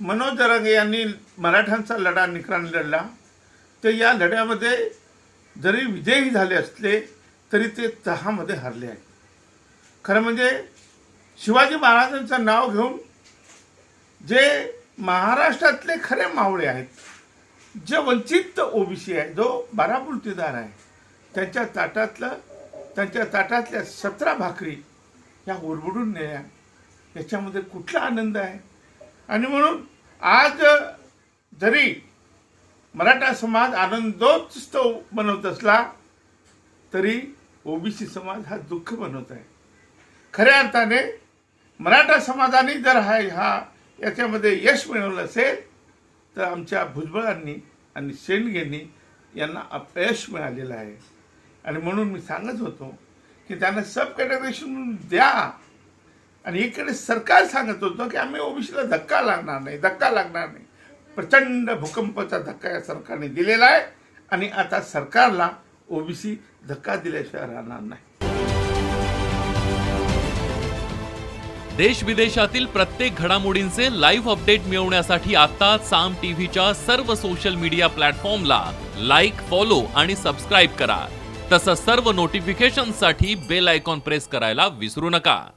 मनोज जरांगे यांनी मराठ्यांचा लढा निकरान लढला. तर या लढ्यामध्ये जरी विजयी झाले असले तरी ते तहामध्ये हरले आहेत. खरं म्हणजे शिवाजी महाराजांचं नाव घेऊन जे महाराष्ट्रातले खरे मावळे आहेत जे वंचित ओबीसी आहे जो बारापुलतीदार आहे त्यांच्या ताटातलं त्यांच्या ताटातल्या सतरा भाकरी ह्या उरबडून नेल्या. याच्यामध्ये कुठला आनंद आहे? आणि म्हणून आज जरी मराठा समाज आनंदोत्सव बनवत असला तरी ओबीसी समाज हा दुःख बनवत आहे. खऱ्या अर्थाने मराठा समाजाने जर हा हा याच्यामध्ये यश मिळवलं असेल तर आमच्या भुजबळांनी आणि शेंडगेंनी यांना अपयश मिळालेलं आहे. आणि म्हणून मी सांगत होतो की त्यांना सब कॅटेगरेशन द्या. आणि इकडे सरकार सांगत होतं की आम्ही ओबीसीला धक्का लागणार नाही धक्का लागणार नाही. प्रचंड भूकंपाचा धक्का या सरकारने दिलेला आहे आणि आता सरकारला ओबीसी धक्का दिल्याशिवाय राहणार नाही. देश विदेशातील प्रत्येक घडामोडींचे लाईव्ह अपडेट मिळवण्यासाठी आता साम टीव्हीच्या सर्व सोशल मीडिया प्लॅटफॉर्मला लाईक फॉलो आणि सबस्क्राईब करा. तसंच सर्व नोटिफिकेशनसाठी बेल आयकॉन प्रेस करायला विसरू नका.